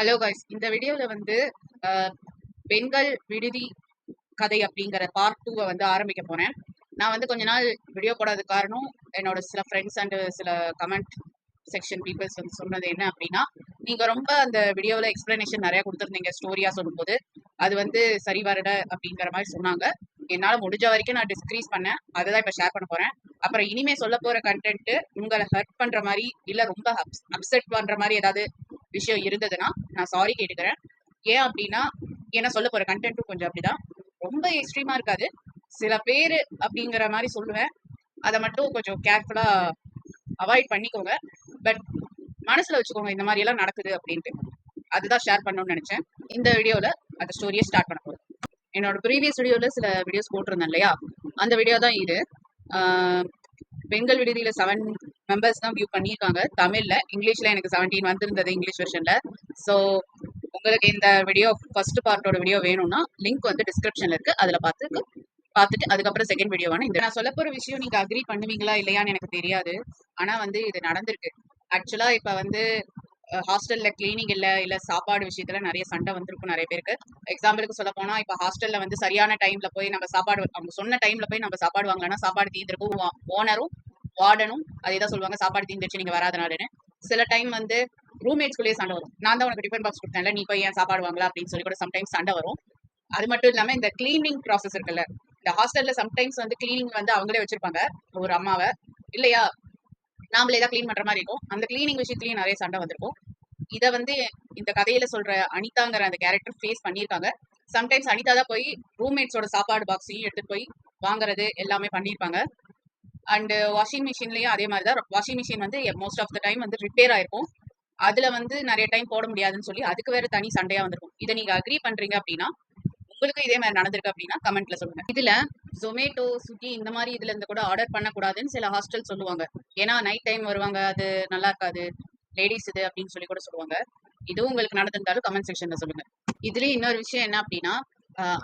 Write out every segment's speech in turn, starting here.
Hello guys இந்த வீடியோவில் வந்து பெண்கள் விடுதி கதை அப்படிங்கிற பார்ட் டூவை வந்து ஆரம்பிக்க போறேன். நான் வந்து கொஞ்ச நாள் வீடியோ போடாத காரணம் என்னோட சில ஃப்ரெண்ட்ஸ் அண்ட் சில கமெண்ட் செக்ஷன் பீப்புள்ஸ் வந்து சொன்னது என்ன அப்படின்னா நீங்கள் ரொம்ப அந்த வீடியோவில் எக்ஸ்பிளனேஷன் நிறைய கொடுத்துருந்தீங்க ஸ்டோரியாக சொல்லும்போது. அது வந்து சரி வரட அப்படிங்கிற மாதிரி சொன்னாங்க. என்னால் முடிஞ்ச வரைக்கும் நான் டிஸ்க்ரீஸ் பண்ணேன். அதை தான் இப்போ ஷேர் பண்ண போகிறேன் அப்புறம் இனிமேல் சொல்ல போகிற கண்டென்ட்டு உங்களை ஹர்ட் பண்ணுற மாதிரி இல்லை ரொம்ப அப்செட் பண்ணுற மாதிரி ஏதாவது விஷயம் இருந்ததுன்னா நான் சாரி கேட்டுக்கிறேன். ஏன் அப்படின்னா ஏன்னா சொல்ல போற கண்டென்ட்டும் கொஞ்சம் அப்படிதான். ரொம்ப எக்ஸ்ட்ரீமா இருக்காது. சில பேர் அப்படிங்கிற மாதிரி சொல்லுவேன். அதை மட்டும் கொஞ்சம் கேர்ஃபுல்லா அவாய்ட் பண்ணிக்கோங்க. பட் மனசுல வச்சுக்கோங்க இந்த மாதிரி எல்லாம் நடக்குது அப்படின்ட்டு. அதுதான் ஷேர் பண்ணணும்னு நினைச்சேன். இந்த வீடியோல அந்த ஸ்டோரியை ஸ்டார்ட் பண்ண போகிறேன் என்னோட ப்ரீவியஸ் வீடியோல சில வீடியோஸ் போட்டிருந்தேன் இல்லையா? அந்த வீடியோ தான் இது. பெண்கள் விடுதியில செவன் மெம்பர்ஸ் தான் வியூ பண்ணியிருக்காங்க. தமிழ்ல இங்கிலீஷ்ல எனக்கு செவன்டீன் வந்திருந்தது இங்கிலீஷ் வெர்ஷன்ல ஸோ உங்களுக்கு இந்த வீடியோ ஃபர்ஸ்ட் பார்ட்டோட வீடியோ வேணும்னா லிங்க் வந்து டிஸ்கிரிப்ஷன்ல இருக்கு. அதுல பார்த்து பார்த்துட்டு அதுக்கப்புறம் செகண்ட் வீடியோ வேணும் இந்த நான் சொல்ல போற விஷயம் நீங்க அக்ரி பண்ணுவீங்களா இல்லையான்னு எனக்கு தெரியாது. ஆனா வந்து இது நடந்திருக்கு. ஆக்சுவலா இப்ப வந்து ஹாஸ்டல்ல கிளீனிங் இல்ல இல்ல சாப்பாடு விஷயத்துல நிறைய சண்டை வந்திருக்கும் நிறைய பேருக்கு. எக்ஸாம்பிளுக்கு சொல்ல போனா இப்ப ஹாஸ்டல்ல வந்து சரியான டைம்ல போய் நம்ம சாப்பாடு அவங்க சொன்ன டைம்ல போய் நம்ம சாப்பாடு வாங்கலன்னா சாப்பாடு தீர்ந்திருக்கும் ஓனரும் வார்டனும் அதே தான் சொல்லுவாங்க. சாப்பாடு தீர்ந்துருச்சு நீங்க வராதனாலன்னு. சில டைம் வந்து ரூம்மேட்ஸ்குள்ளேயே சண்டை வரும். நான் தான் உனக்கு டிஃபன் பாக்ஸ் கொடுத்தேன்ல நீ போய் ஏன் சாப்பாடு வாங்கலாம் அப்படின்னு சொல்லி கூட சம்டைம்ஸ் சண்டை வரும். அது மட்டும் இல்லாம இந்த கிளீனிங் ப்ராசஸ் இருக்குல்ல இந்த ஹாஸ்டல்ல சம்டைம்ஸ் வந்து கிளீனிங் வந்து அவங்களே வச்சிருப்பாங்க. ஒரு அம்மாவை இல்லையா நாமளே தான் க்ளீன் பண்ற மாதிரி இருக்கும். அந்த கிளீனிங் விஷயத்துலயும் நிறைய சண்டை வந்திருக்கும். இதை வந்து இந்த கதையில சொல்ற அனிதாங்கிற அந்த கேரக்டர் ஃபேஸ் பண்ணியிருக்காங்க. சம்டைம்ஸ் அனிதா தான் போய் ரூம்மேட்ஸோட சாப்பாடு பாக்ஸையும் எடுத்துட்டு போய் வாங்குறது எல்லாமே பண்ணியிருப்பாங்க. அண்ட் வாஷிங் மிஷின்லயும் அதே மாதிரி தான். வாஷிங் மிஷின் வந்து மோஸ்ட் ஆஃப் த டைம் வந்து ரிப்பேர் ஆயிருக்கும். அதுல வந்து நிறைய டைம் போட முடியாதுன்னு சொல்லி அதுக்கு வேற தனி சண்டையா வந்திருக்கும். இதை நீங்க அக்ரி பண்றீங்க அப்படின்னா உங்களுக்கு இதே மாதிரி நடந்திருக்கு அப்படின்னா கமெண்ட்ல சொல்லுங்க. இதுல ஜொமேட்டோ ஸ்விக்கி இந்த மாதிரி இதுல இருந்து கூட ஆர்டர் பண்ணக்கூடாதுன்னு சில ஹாஸ்டல் சொல்லுவாங்க. ஏன்னா நைட் டைம் வருவாங்க அது நல்லா இருக்காது. லேடிஸ் இது அப்படின்னு சொல்லி கூட சொல்லுவாங்க. இதுவும் உங்களுக்கு நடந்திருந்தாலும் கமெண்ட் செக்ஷன்ல சொல்லுங்க. இதுலயும் இன்னொரு விஷயம் என்ன அப்படின்னா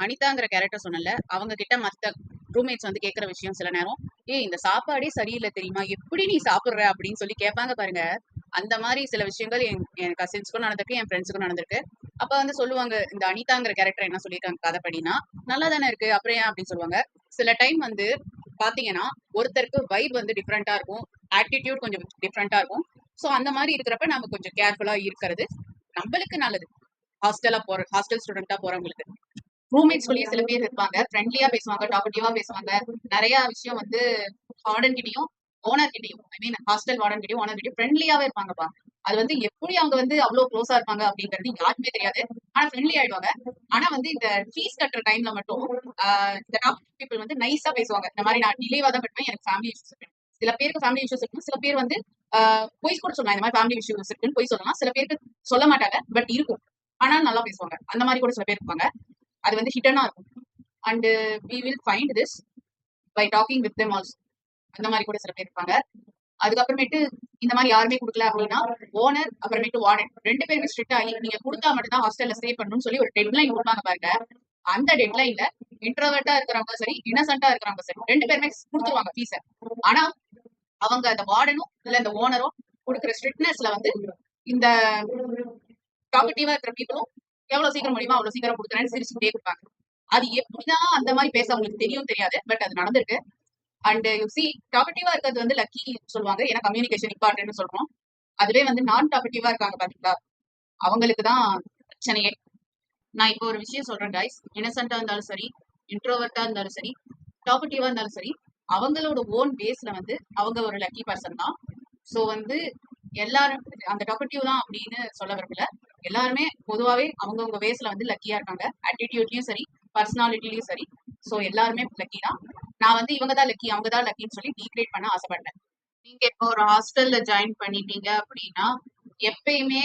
அனிதாங்கிற கேரக்டர் சொன்னல அவங்க கிட்ட மத்த ரூம்மேட்ஸ் வந்து கேட்குற விஷயம் சில நேரம் ஏய் இந்த சாப்பாடே சரியில்லை தெரியுமா? எப்படி நீ சாப்பிடுற? அப்படின்னு சொல்லி கேட்பாங்க பாருங்க. அந்த மாதிரி சில விஷயங்கள் என் என் கசின்ஸ்க்கும் நடந்திருக்கு என் ஃப்ரெண்ட்ஸுக்கும் நடந்திருக்கு. அப்ப வந்து சொல்லுவாங்க இந்த அனிதாங்கிற கேரக்டர் என்ன சொல்லியிருக்காங்க கதை படினா நல்லா தானே இருக்கு அப்புறம் ஏன் அப்படின்னு சொல்லுவாங்க. சில டைம் வந்து பாத்தீங்கன்னா ஒருத்தருக்கு வைப் வந்து டிஃப்ரெண்டா இருக்கும் ஆட்டிடியூட் கொஞ்சம் டிஃப்ரெண்டா இருக்கும். ஸோ அந்த மாதிரி இருக்கிறப்ப நம்ம கொஞ்சம் கேர்ஃபுல்லா இருக்கிறது நம்மளுக்கு நல்லது. ஹாஸ்டலா போற ஹாஸ்டல் ஸ்டூடெண்டா போறவங்களுக்கு. ரூம்மேட்ஸ்குள்ளேயே சில பேர் இருப்பாங்க. ஃப்ரெண்ட்லியா பேசுவாங்க டாக்கட்டிவா பேசுவாங்க. நிறைய விஷயம் வந்து வார்டன் கிட்டயும் ஓனர் கிட்டையும் ஐ மீன் ஹாஸ்டல் வார்டன் கிட்டயும் ஓனர் கிட்டயும் ஃப்ரெண்ட்லியாவே இருப்பாங்கப்பா அது வந்து எப்படி அவங்க வந்து அவ்வளவு க்ளோஸா இருப்பாங்க அப்படிங்கிறது யாருக்குமே தெரியாது. ஆனா ஃப்ரெண்ட்லி ஆயிடுவாங்க. ஆனா வந்து இந்த ஃபீஸ் கட்டுற டைம்ல மட்டும் ஆஹ் இந்த டாப் பீப்புள் வந்து நைஸா பேசுவாங்க. இந்த மாதிரி நான் டிலேவா தான் கட்டுவேன் எனக்கு ஃபேமிலி இஷ்யூஸ் இருக்கு. சில பேருக்கு ஃபேமிலி இஷ்யூஸ் இருக்கும் சில பேர் வந்து ஆஹ் பொய் கூட சொல்லலாம். இந்த மாதிரி ஃபேமிலி இஷ்யூஸ் இருக்குன்னு பொய் சொல்லலாம். சில பேருக்கு சொல்ல மாட்டாங்க பட் இருக்கும். ஆனா நல்லா பேசுவாங்க. அந்த மாதிரி கூட சில பேர் இருப்பாங்க. அது வந்து ஹிட்டனா இருக்கும். And we will find this by talking with them also அந்த மாதிரி கூட சில பேர் இருப்பாங்க. அதுக்கப்புறமேட்டு இந்த மாதிரி யாருமே கொடுக்கல அப்படின்னா ஓனர் அப்புறமேட்டு வார்டன் ரெண்டு பேருமே ஸ்ட்ரிக்ட் ஆகி நீங்க கொடுத்தா மட்டும் தான் ஹாஸ்டல்ல ஸ்டே பண்ணணும்னு சொல்லி ஒரு டெட்லைன் கொடுப்பாங்க பாருங்க. அந்த டெட்லைன்ல இன்ட்ரோவர்ட்டா இருக்கிறவங்க சரி இன்னசென்ட்டா இருக்கிறவங்க சரி ரெண்டு பேருமே கொடுத்துருவாங்க ஃபீஸ ஆனா அவங்க அந்த வார்டனும் இல்ல இந்த ஓனரும் கொடுக்குற ஸ்ட்ரிக்ட்னஸ்ல வந்து இந்த டாக்கட்டிவா இருக்கிற பீப்புளும் எவ்வளவு சீக்கிரம் முடியுமோ அவ்வளவு சீக்கிரம் கொடுக்குறேன்னு சிரிச்சுக்கிட்டே கொடுப்பாங்க அது எப்படிதான் அந்த மாதிரி பேச அவங்களுக்கு தெரியும் தெரியாது. பட் அது நடந்திருக்கு. அண்ட் யூ சி டாபட்டிவா இருக்கிறது வந்து லக்கி சொல்லுவாங்க. ஏன்னா கம்யூனிகேஷன் இம்பார்ட்டன் சொல்றோம். அதுவே வந்து நான் டாபட்டிவா இருக்காங்க பாத்தீங்களா? அவங்களுக்கு தான் பிரச்சனையே. நான் இப்போ ஒரு விஷயம் சொல்றேன் கைஸ் இனசென்ட்டா இருந்தாலும் சரி இன்ட்ரோவர்ட்டா இருந்தாலும் சரி டாபட்டிவா இருந்தாலும் சரி அவங்களோட ஓன் பேஸ்ல வந்து அவங்க ஒரு லக்கி பர்சன் தான். ஸோ வந்து எல்லாரும் அந்த டாபட்டிவ் தான் அப்படின்னு சொல்ல விரும்பல. எல்லாருமே பொதுவாகவே அவங்கவுங்க வேஸ்ல வந்து லக்கியா இருக்காங்க. ஆட்டிடியூட்லயும் சரி பர்சனாலிட்டிலயும் சரி. ஸோ எல்லாருமே லக்கி தான். நான் வந்து இவங்க தான் லக்கி அவங்க தான் லக்கின்னு சொல்லி டீக்ரேட் பண்ண ஆசைப்பட்டேன். நீங்க இப்போ ஒரு ஹாஸ்டல்ல ஜாயின் பண்ணிட்டீங்க அப்படின்னா எப்பயுமே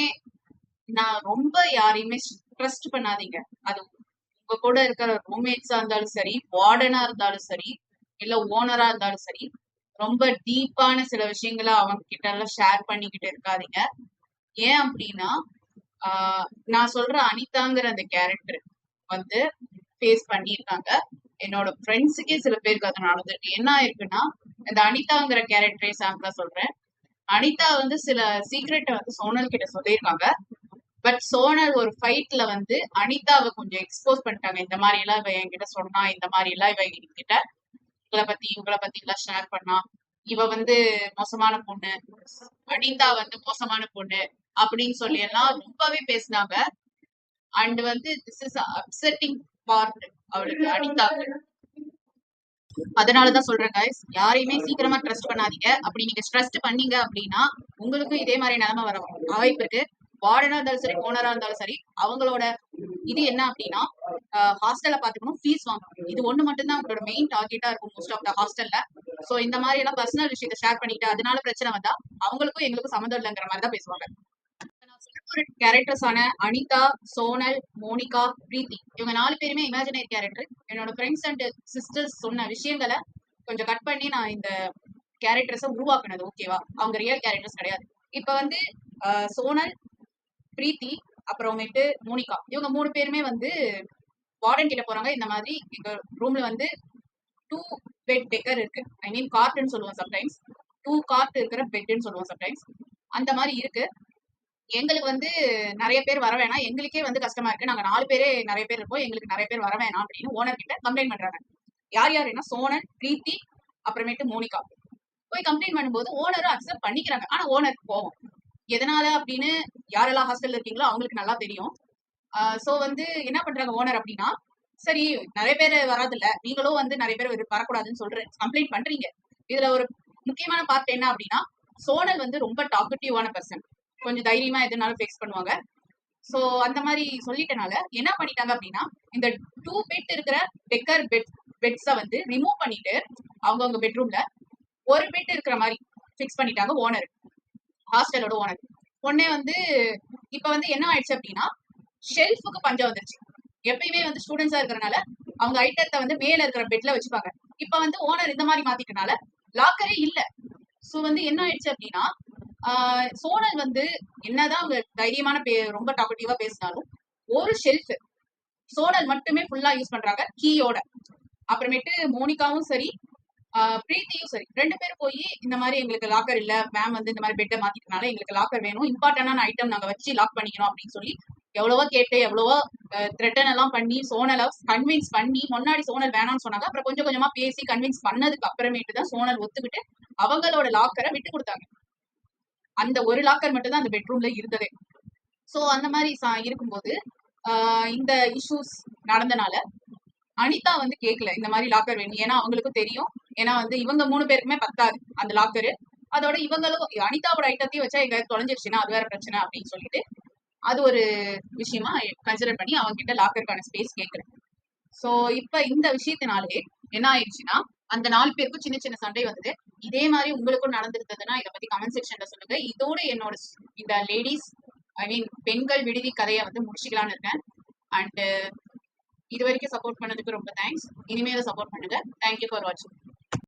நான் ரொம்ப யாரையுமே ட்ரஸ்ட் பண்ணாதீங்க. அது உங்க கூட இருக்கிற ரூம்மேட்ஸா இருந்தாலும் சரி வார்டனா இருந்தாலும் சரி இல்ல ஓனரா இருந்தாலும் சரி ரொம்ப டீப்பான சில விஷயங்களை அவங்க கிட்ட எல்லாம் ஷேர் பண்ணிக்கிட்டு இருக்காதீங்க. ஏன் அப்படின்னா நான் சொல்ற அனிதாங்கிற அந்த கேரக்டர் வந்து ஃபேஸ் பண்ணியிருக்காங்க. என்னோட ஃப்ரெண்ட்ஸுக்கே சில பேருக்கு அது நடந்திருக்கு என்ன ஆயிருக்குன்னா இந்த அனிதாங்கிற கேரக்டரை சாம்பிளா சொல்றேன். அனிதா வந்து சில சீக்ரெட்டை வந்து சோனல் கிட்ட சொல்லியிருக்காங்க. பட் சோனல் ஒரு ஃபைட்ல வந்து அனிதாவை கொஞ்சம் எக்ஸ்போஸ் பண்ணிட்டாங்க. இந்த மாதிரி எல்லாம் இவ என்கிட்ட சொன்னா இந்த மாதிரி எல்லாம் இவ என்கிட்ட இவளை பத்தி இவங்கள பத்தி எல்லாம் ஷேர் பண்ணா இவ வந்து மோசமான பொண்ணு அனிதா வந்து மோசமான பொண்ணு அப்படின்னு சொல்லி எல்லாம் ரொம்பவே பேசினாங்க. அண்ட் வந்து திஸ் இஸ் அப்செட்டிங் பார்ட் அவளுக்கு அனிதாக்கு அதனாலதான் சொல்றேன் கைஸ் யாரையுமே சீக்கிரமா ட்ரஸ்ட் பண்ணாதீங்க. அப்படி நீங்க ட்ரஸ்ட் பண்ணீங்க அப்படின்னா உங்களுக்கும் இதே மாதிரி நிலைமை வர வாய்ப்பு இருக்கு. வார்டனா இருந்தாலும் சரி ஓனரா இருந்தாலும் சரி அவங்களோட இது என்ன அப்படின்னா ஹாஸ்டல்ல பாத்துக்கணும் ஃபீஸ் வாங்கணும். இது ஒண்ணு மட்டும்தான் அவங்களோட மெயின் டார்கெட்டா இருக்கும் மோஸ்ட் ஆஃப் த ஹாஸ்டல்ல சோ இந்த மாதிரி எல்லாம் பர்சனல் விஷயத்த ஷேர் பண்ணிட்டு அதனால பிரச்சனை வந்தா அவங்களுக்கும் எங்களுக்கும் சம்மந்தம் இல்லைங்கிற மாதிரி தான் பேசுவாங்க. ஒரு கேரக்டர்ஸ் ஒரு கேரக்டர்ஸான அனிதா சோனல் மோனிகா பிரீத்தி இவங்க நாலு பேருமே இமேஜினரி கேரக்டர் என்னோட ஃப்ரெண்ட்ஸ் அண்ட் சிஸ்டர்ஸ் சொன்ன விஷயங்களை கொஞ்சம் கட் பண்ணி நான் இந்த கேரக்டர்ஸை உருவாக்குனது ஓகேவா அவங்க ரியல் கேரக்டர்ஸ் கிடையாது. இப்ப வந்து ஆஹ், சோனல் பிரீத்தி அப்புறமேட்டு மோனிகா. இவங்க மூணு பேருமே வந்து வார்டன் கிட்ட போறாங்க. இந்த மாதிரி எங்க ரூம்ல வந்து டூ பெட் டெக்கர் இருக்கு. ஐ மீன் கார்ட்னு சொல்லுவோம் சம்டைம்ஸ் டூ கார்ட் இருக்கிற பெட்னு சொல்லுவோம் சம்டைம்ஸ் அந்த மாதிரி இருக்கு. எங்களுக்கு வந்து நிறைய பேர் வர வேணாம். எங்களுக்கே வந்து கஷ்டமா இருக்கு. நாங்க நாலு பேரே நிறைய பேர் இருக்கோம். எங்களுக்கு நிறைய பேர் வர வேணாம் அப்படின்னு ஓனர் கிட்ட கம்ப்ளைண்ட் பண்றாங்க. யார் யாருன்னா சோனன் பிரீத்தி அப்புறமேட்டு மோனிகா. போய் கம்ப்ளைண்ட் பண்ணும்போது ஓனரும் அக்செப்ட் பண்ணிக்கிறாங்க. ஆனா ஓனருக்கு போவோம் எதனால அப்படின்னு யாரெல்லாம் ஹாஸ்டல்ல இருக்கீங்களோ அவங்களுக்கு நல்லா தெரியும். ஸோ வந்து என்ன பண்றாங்க ஓனர் அப்படின்னா சரி நிறைய பேர் வராதுல்ல. நீங்களும் வந்து நிறைய பேர் வரக்கூடாதுன்னு சொல்ற கம்ப்ளைண்ட் பண்றீங்க. இதுல ஒரு முக்கியமான பார்ட் என்ன அப்படின்னா சோனல் வந்து ரொம்ப டாக்கட்டிவான பர்சன் கொஞ்சம் தைரியமா எதுனாலும் ஃபேஸ் பண்ணுவாங்க. ஸோ அந்த மாதிரி சொல்லிட்டனால என்ன பண்ணிட்டாங்க அப்படின்னா இந்த டூ பெட் இருக்கிற டெக்கர் பெட் பெட்ஸை வந்து ரிமூவ் பண்ணிட்டு அவங்கவுங்க பெட்ரூம்ல ஒரு பெட் இருக்கிற மாதிரி ஃபிக்ஸ் பண்ணிட்டாங்க ஓனர் ஹாஸ்டலோட ஓனர் உடனே வந்து இப்போ வந்து என்ன ஆயிடுச்சு அப்படின்னா ஷெல்ஃபுக்கு பஞ்சம் வந்துருச்சு. எப்பயுமே வந்து ஸ்டூடெண்ட்ஸா இருக்கிறனால அவங்க ஐட்டத்தை வந்து மேல இருக்கிற பெட்ல வச்சுப்பாங்க. இப்ப வந்து ஓனர் இந்த மாதிரி மாத்திட்டனால லாக்கரே இல்ல. சோ வந்து என்ன ஆயிடுச்சு அப்படின்னா ஆஹ் சோனல் வந்து என்னதான் அவங்க தைரியமான பே ரொம்ப டாபட்டிவா பேசினாலும் ஒரு ஷெல்ஃப் சோனல் மட்டுமே ஃபுல்லா யூஸ் பண்றாங்க கீயோட அப்புறமேட்டு மோனிகாவும் சரி ஆஹ் பிரீத்தியும் சரி ரெண்டு பேரும் போய் இந்த மாதிரி எங்களுக்கு லாக்கர் இல்ல மேம் வந்து இந்த மாதிரி பெட்டை மாத்திட்டனால எங்களுக்கு லாக்கர் வேணும் இம்பார்ட்டன்டான ஐட்டம் நாங்க வச்சு லாக் பண்ணிக்கணும் அப்படின்னு சொல்லி எவ்வளவோ கேட்டு எவ்வளவோ த்ரெட்டன் எல்லாம் பண்ணி சோனலை கன்வின்ஸ் பண்ணி முன்னாடி சோனல் வேணாம்னு சொன்னாங்க. அப்புறம் கொஞ்சம் கொஞ்சமா பேசி கன்வின்ஸ் பண்ணதுக்கு அப்புறமேட்டு தான் சோனல் ஒத்துக்கிட்டு அவங்களோட லாக்கரை விட்டு கொடுத்தாங்க. அந்த ஒரு லாக்கர் மட்டும் தான் அந்த பெட்ரூம்ல இருந்ததே. சோ அந்த மாதிரி சா- இருக்கும்போது ஆஹ் இந்த இஷ்யூஸ் நடந்தனால அனிதா வந்து கேட்கல இந்த மாதிரி லாக்கர் வேணும். ஏன்னா அவங்களுக்கும் தெரியும். ஏன்னா வந்து இவங்க மூணு பேருக்குமே பத்தாது அந்த லாக்கரு அதோட இவங்களும் அனிதாவோட ஐட்டத்தையும் வச்சா எங்க தொலைஞ்சிருச்சுன்னா அது வேற பிரச்சனை அப்படின்னு சொல்லிட்டு அது ஒரு விஷயமா கன்சிடர் பண்ணி அவங்க கிட்ட லாக்கருக்கான ஸ்பேஸ் கேட்கல ஸோ இப்போ இந்த விஷயத்தினாலே என்ன ஆயிடுச்சுன்னா அந்த நாலு பேருக்கும் சின்ன சின்ன சண்டை வந்தது. இதே மாதிரி உங்களுக்கும் நடந்திருந்ததுன்னா இதை பத்தி கமெண்ட் செக்ஷன்ல சொல்லுங்க. இதோட என்னோட இந்த லேடிஸ் ஐ மீன் பெண்கள் விடுதி கதையை வந்து முடிச்சுக்கலாம்னு இருக்கேன். அண்ட் இது வரைக்கும் சப்போர்ட் பண்ணதுக்கு ரொம்ப தேங்க்ஸ் இனிமேல சப்போர்ட் பண்ணுங்க. தேங்க்யூ ஃபார் வாட்சிங்